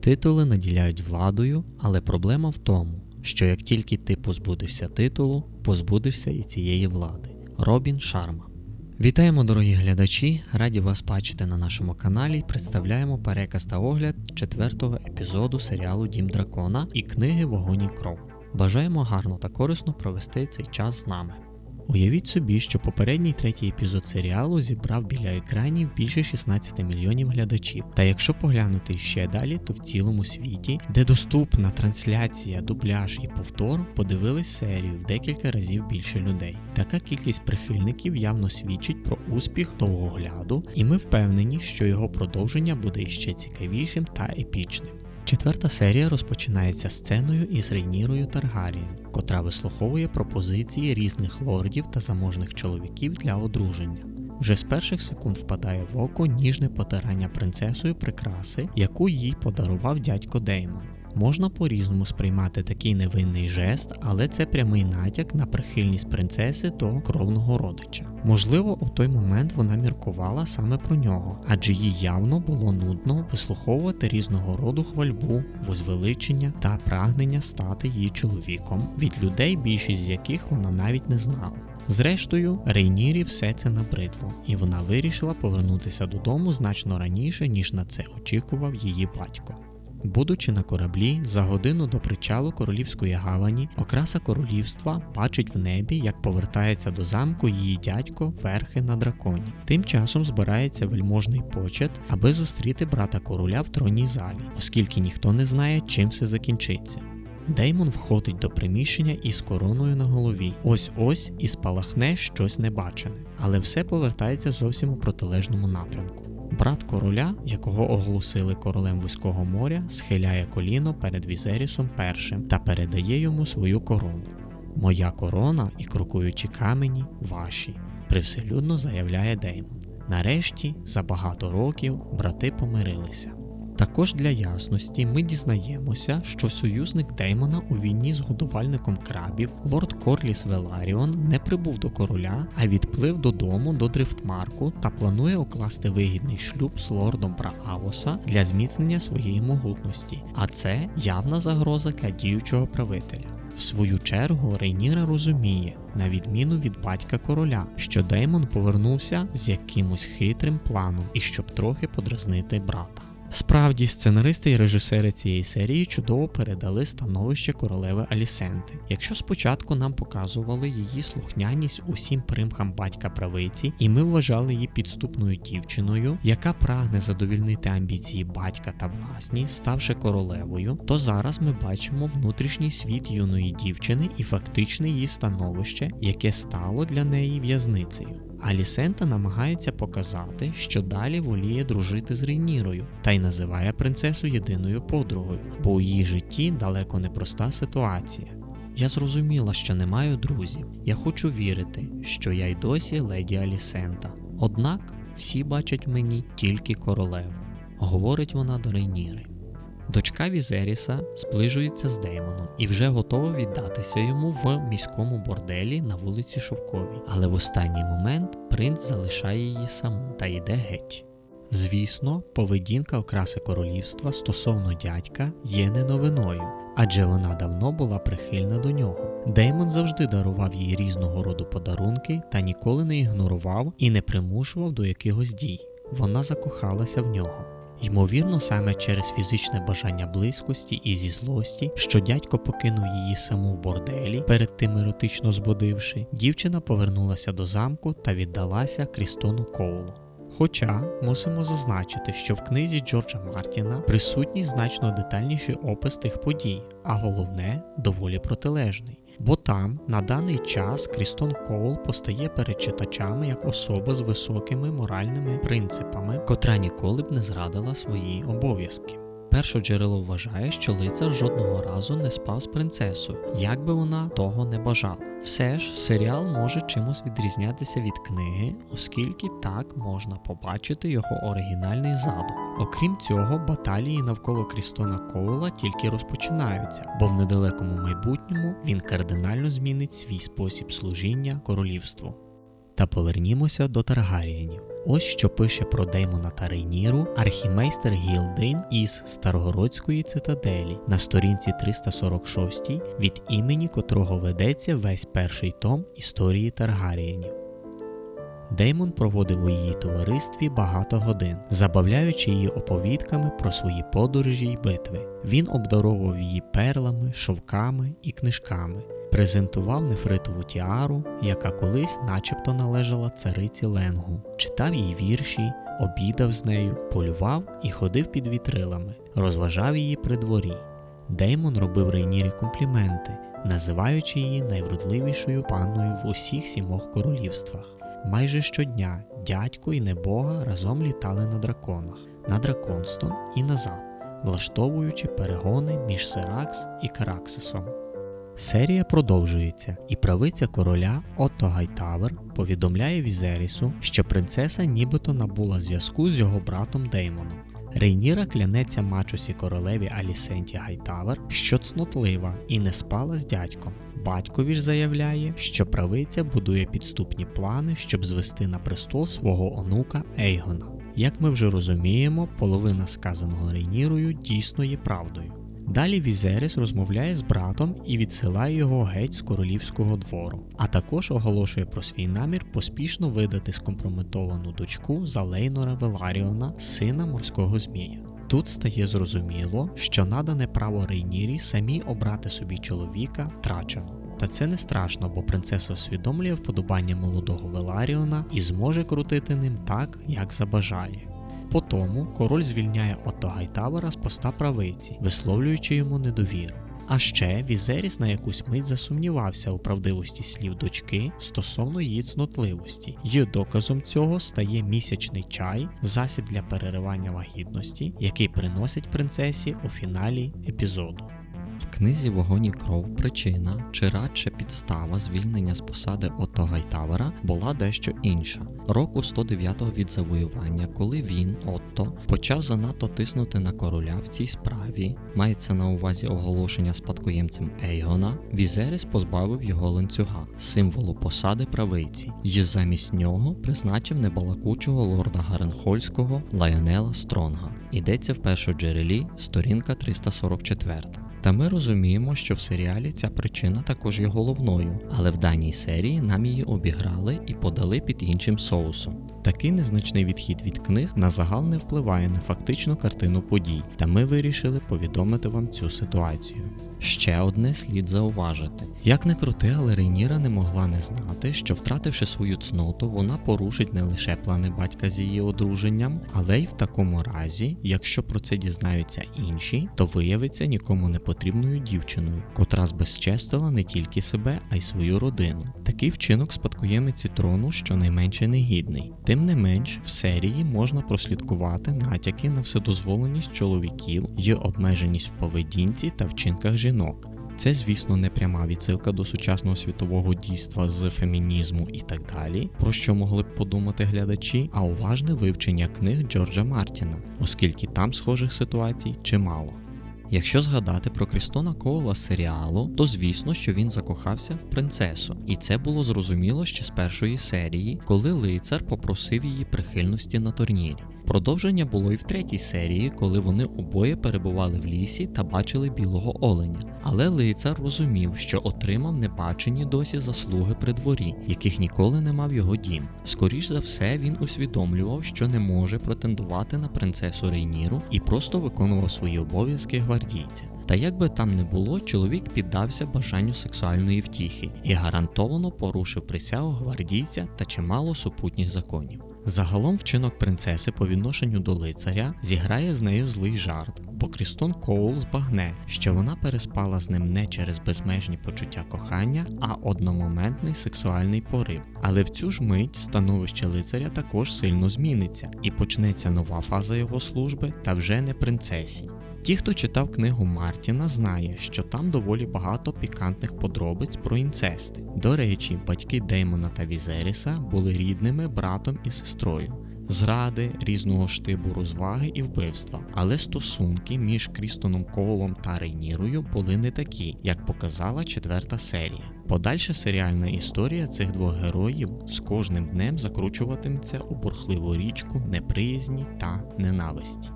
Титули наділяють владою, але проблема в тому, що як тільки ти позбудешся титулу, позбудешся і цієї влади. Робін Шарма. Вітаємо, дорогі глядачі! Раді вас бачити на нашому каналі. Представляємо переказ та огляд четвертого епізоду серіалу Дім Дракона і книги Вогонь і кров. Бажаємо гарно та корисно провести цей час з нами. Уявіть собі, що попередній третій епізод серіалу зібрав біля екранів більше 16 мільйонів глядачів. Та якщо поглянути ще далі, то в цілому світі, де доступна трансляція, дубляж і повтор, подивились серію в декілька разів більше людей. Така кількість прихильників явно свідчить про успіх довгогляду, і ми впевнені, що його продовження буде іще цікавішим та епічним. Четверта серія розпочинається сценою із Рейнірою Таргарієн, котра вислуховує пропозиції різних лордів та заможних чоловіків для одруження. Вже з перших секунд впадає в око ніжне потирання принцесою прикраси, яку їй подарував дядько Деймон. Можна по-різному сприймати такий невинний жест, але це прямий натяк на прихильність принцеси до кровного родича. Можливо, у той момент вона міркувала саме про нього, адже їй явно було нудно вислуховувати різного роду хвальбу, возвеличення та прагнення стати її чоловіком від людей, більшість з яких вона навіть не знала. Зрештою, Рейнірі все це набридло, і вона вирішила повернутися додому значно раніше, ніж на це очікував її батько. Будучи на кораблі, за годину до причалу королівської гавані, окраса королівства бачить в небі, як повертається до замку її дядько верхи на драконі. Тим часом збирається вельможний почет, аби зустріти брата короля в тронній залі, оскільки ніхто не знає, чим все закінчиться. Деймон входить до приміщення із короною на голові. Ось ось і спалахне щось небачене, але все повертається зовсім у протилежному напрямку. Брат короля, якого оголосили королем Вузького моря, схиляє коліно перед Візерісом першим та передає йому свою корону. Моя корона і крокуючі камені ваші, привселюдно заявляє Деймон. Нарешті, за багато років, брати помирилися. Також для ясності ми дізнаємося, що союзник Деймона у війні з годувальником крабів, лорд Корліс Веларіон, не прибув до короля, а відплив додому до Дрифтмарку та планує укласти вигідний шлюб з лордом Праавоса для зміцнення своєї могутності, а це явна загроза для діючого правителя. В свою чергу Рейніра розуміє, на відміну від батька короля, що Деймон повернувся з якимось хитрим планом і щоб трохи подразнити брата. Справді, сценаристи і режисери цієї серії чудово передали становище королеви Алісенти. Якщо спочатку нам показували її слухняність усім примхам батька правиці, і ми вважали її підступною дівчиною, яка прагне задовільнити амбіції батька та власні, ставши королевою, то зараз ми бачимо внутрішній світ юної дівчини і фактичне її становище, яке стало для неї в'язницею. Алісента намагається показати, що далі воліє дружити з Рейнірою, та й називає принцесу єдиною подругою, бо у її житті далеко не проста ситуація. Я зрозуміла, що не маю друзів. Я хочу вірити, що я й досі леді Алісента. Однак всі бачать мені тільки королеву, говорить вона до Рейніри. Дочка Візеріса зближується з Деймоном і вже готова віддатися йому в міському борделі на вулиці Шовковій. Але в останній момент принц залишає її саму та йде геть. Звісно, поведінка окраси королівства стосовно дядька є не новиною, адже вона давно була прихильна до нього. Деймон завжди дарував їй різного роду подарунки та ніколи не ігнорував і не примушував до якихось дій. Вона закохалася в нього. Ймовірно, саме через фізичне бажання близькості і зі злості, що дядько покинув її саму в борделі, перед тим еротично збудивши, дівчина повернулася до замку та віддалася Крістону Коулу. Хоча мусимо зазначити, що в книзі Джорджа Мартіна присутній значно детальніший опис тих подій, а головне доволі протилежний. Бо там на даний час Крістон Коул постає перед читачами як особа з високими моральними принципами, котра ніколи б не зрадила свої обов'язки. Перше джерело вважає, що лицар жодного разу не спав з принцесою, як би вона того не бажала. Все ж серіал може чимось відрізнятися від книги, оскільки так можна побачити його оригінальний задум. Окрім цього, баталії навколо Крістона Коула тільки розпочинаються, бо в недалекому майбутньому він кардинально змінить свій спосіб служіння королівству. Та повернімося до Таргарієнів. Ось що пише про Деймона та Рейніру архімейстер Гілдейн із Старогородської цитаделі на сторінці 346, від імені котрого ведеться весь перший том історії Таргарієнів. Деймон проводив у її товаристві багато годин, забавляючи її оповідками про свої подорожі й битви. Він обдаровував її перлами, шовками і книжками, презентував нефритову тіару, яка колись начебто належала цариці Ленгу, читав їй вірші, обідав з нею, полював і ходив під вітрилами, розважав її при дворі. Деймон робив Рейнірі компліменти, називаючи її найвродливішою панною в усіх сімох королівствах. Майже щодня дядько і небога разом літали на драконах, на Драконстон і назад, влаштовуючи перегони між Серакс і Караксисом. Серія продовжується, і правиця короля Отто Гайтавер повідомляє Візерісу, що принцеса нібито набула зв'язку з його братом Деймоном. Рейніра клянеться мачусі королеві Алісенті Гайтавер, що цнотлива і не спала з дядьком. Батькові ж заявляє, що правиця будує підступні плани, щоб звести на престол свого онука Ейгона. Як ми вже розуміємо, половина сказаного Рейнірою дійсно є правдою. Далі Візерис розмовляє з братом і відсилає його геть з королівського двору, а також оголошує про свій намір поспішно видати скомпрометовану дочку за Лейнора Веларіона, сина морського змія. Тут стає зрозуміло, що надане право Рейнірі самі обрати собі чоловіка втрачено. Та це не страшно, бо принцеса усвідомлює вподобання молодого Веларіона і зможе крутити ним так, як забажає. По тому король звільняє Отто Гайтавера з поста правиці, висловлюючи йому недовіру. А ще Візеріс на якусь мить засумнівався у правдивості слів дочки стосовно її цнотливості, і доказом цього стає місячний чай, засіб для переривання вагітності, який приносить принцесі у фіналі епізоду. Книзі Вогонь і кров причина чи радше підстава звільнення з посади Отто Гайтавера була дещо інша. Року 109-го від завоювання, коли він, Отто, почав занадто тиснути на короля в цій справі, мається на увазі оголошення спадкоємцем Ейгона, Візерис позбавив його ланцюга, символу посади правиці, і замість нього призначив небалакучого лорда Гаренхольського Лайонела Стронга. Йдеться в першоджерелі, сторінка 344. Та ми розуміємо, що в серіалі ця причина також є головною, але в даній серії нам її обіграли і подали під іншим соусом. Такий незначний відхід від книг на загал не впливає на фактичну картину подій, та ми вирішили повідомити вам цю ситуацію. Ще одне слід зауважити: як не крути, але Рейніра не могла не знати, що втративши свою цноту, вона порушить не лише плани батька з її одруженням, але й в такому разі, якщо про це дізнаються інші, то виявиться нікому не потрібною дівчиною, котра збезчестила не тільки себе, а й свою родину. Такий вчинок спадкоємиці трону щонайменше негідний. Тим не менш, в серії можна прослідкувати натяки на вседозволеність чоловіків і обмеженість в поведінці та вчинках жінок. Це, звісно, не пряма відсилка до сучасного світового дійства з фемінізму і так далі, про що могли б подумати глядачі, а уважне вивчення книг Джорджа Мартіна, оскільки там схожих ситуацій чимало. Якщо згадати про Крістона Коула серіалу, то звісно, що він закохався в принцесу, і це було зрозуміло ще з першої серії, коли лицар попросив її прихильності на турнірі. Продовження було і в третій серії, коли вони обоє перебували в лісі та бачили білого оленя. Але лицар розумів, що отримав небачені досі заслуги при дворі, яких ніколи не мав його дім. Скоріш за все, він усвідомлював, що не може претендувати на принцесу Рейніру і просто виконував свої обов'язки гвардійця. Та як би там не було, чоловік піддався бажанню сексуальної втіхи і гарантовано порушив присягу гвардійця та чимало супутніх законів. Загалом вчинок принцеси по відношенню до лицаря зіграє з нею злий жарт, бо Крістон Коул збагне, що вона переспала з ним не через безмежні почуття кохання, а одномоментний сексуальний порив. Але в цю ж мить становище лицаря також сильно зміниться, і почнеться нова фаза його служби та вже не принцесі. Ті, хто читав книгу Мартіна, знає, що там доволі багато пікантних подробиць про інцести. До речі, батьки Деймона та Візеріса були рідними братом і сестрою. зради, різного штибу розваги і вбивства. Але стосунки між Крістоном Колом та Рейнірою були не такі, як показала четверта серія. Подальша серіальна історія цих двох героїв з кожним днем закручуватиметься у бурхливу річку неприязні та ненависті.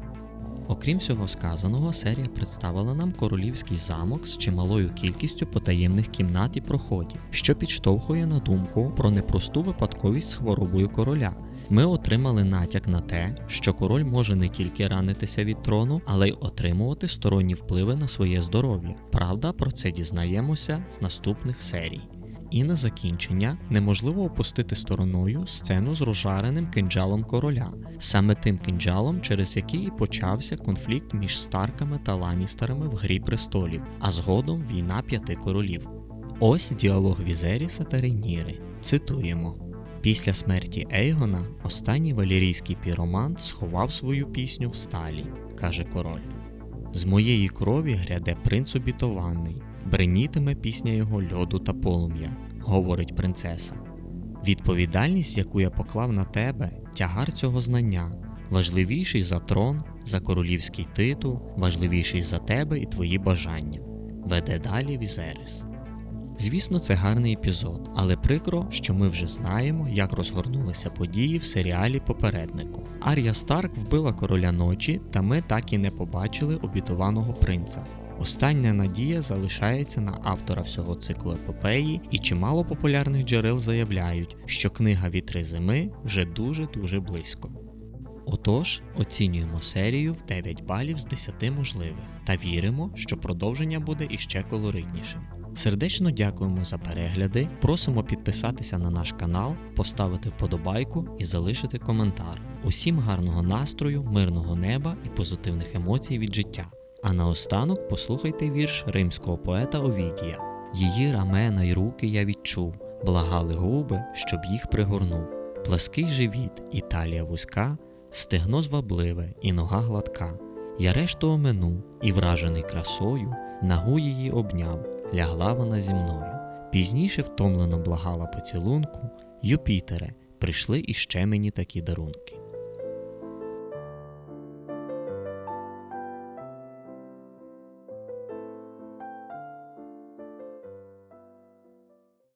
Окрім всього сказаного, серія представила нам королівський замок з чималою кількістю потаємних кімнат і проходів, що підштовхує на думку про непросту випадковість з хворобою короля. Ми отримали натяк на те, що король може не тільки ранитися від трону, але й отримувати сторонні впливи на своє здоров'я. Правда, про це дізнаємося з наступних серій. І на закінчення неможливо опустити стороною сцену з розжареним кинджалом короля, саме тим кинджалом, через який і почався конфлікт між Старками та Ланістерами в Грі престолів, а згодом війна п'яти королів. Ось діалог Візеріса та Рейніри. Цитуємо. Після смерті Ейгона останній валірійський піромант сховав свою пісню в сталі, каже король. З моєї крові гряде принц обітований, бренітиме пісня його льоду та полум'я, говорить принцеса. Відповідальність, яку я поклав на тебе, тягар цього знання, важливіший за трон, за королівський титул, важливіший за тебе і твої бажання. Веде далі Візерис. Звісно, це гарний епізод, але прикро, що ми вже знаємо, як розгорнулися події в серіалі попереднику. Ар'я Старк вбила короля ночі, та ми так і не побачили обітованого принца. Остання надія залишається на автора всього циклу епопеї, і чимало популярних джерел заявляють, що книга Вітри зими вже дуже-дуже близько. Отож, оцінюємо серію в 9 балів з 10 можливих та віримо, що продовження буде іще колоритнішим. Сердечно дякуємо за перегляди, просимо підписатися на наш канал, поставити вподобайку і залишити коментар. Усім гарного настрою, мирного неба і позитивних емоцій від життя. А наостанок послухайте вірш римського поета Овідія. Її рамена й руки я відчув, благали губи, щоб їх пригорнув. Плаский живіт, і талія вузька, стегно звабливе і нога гладка. Я решту омину і, вражений красою, нагу її обняв, лягла вона зі мною. Пізніше втомлено благала поцілунку, Юпітере, прийшли іще мені такі дарунки.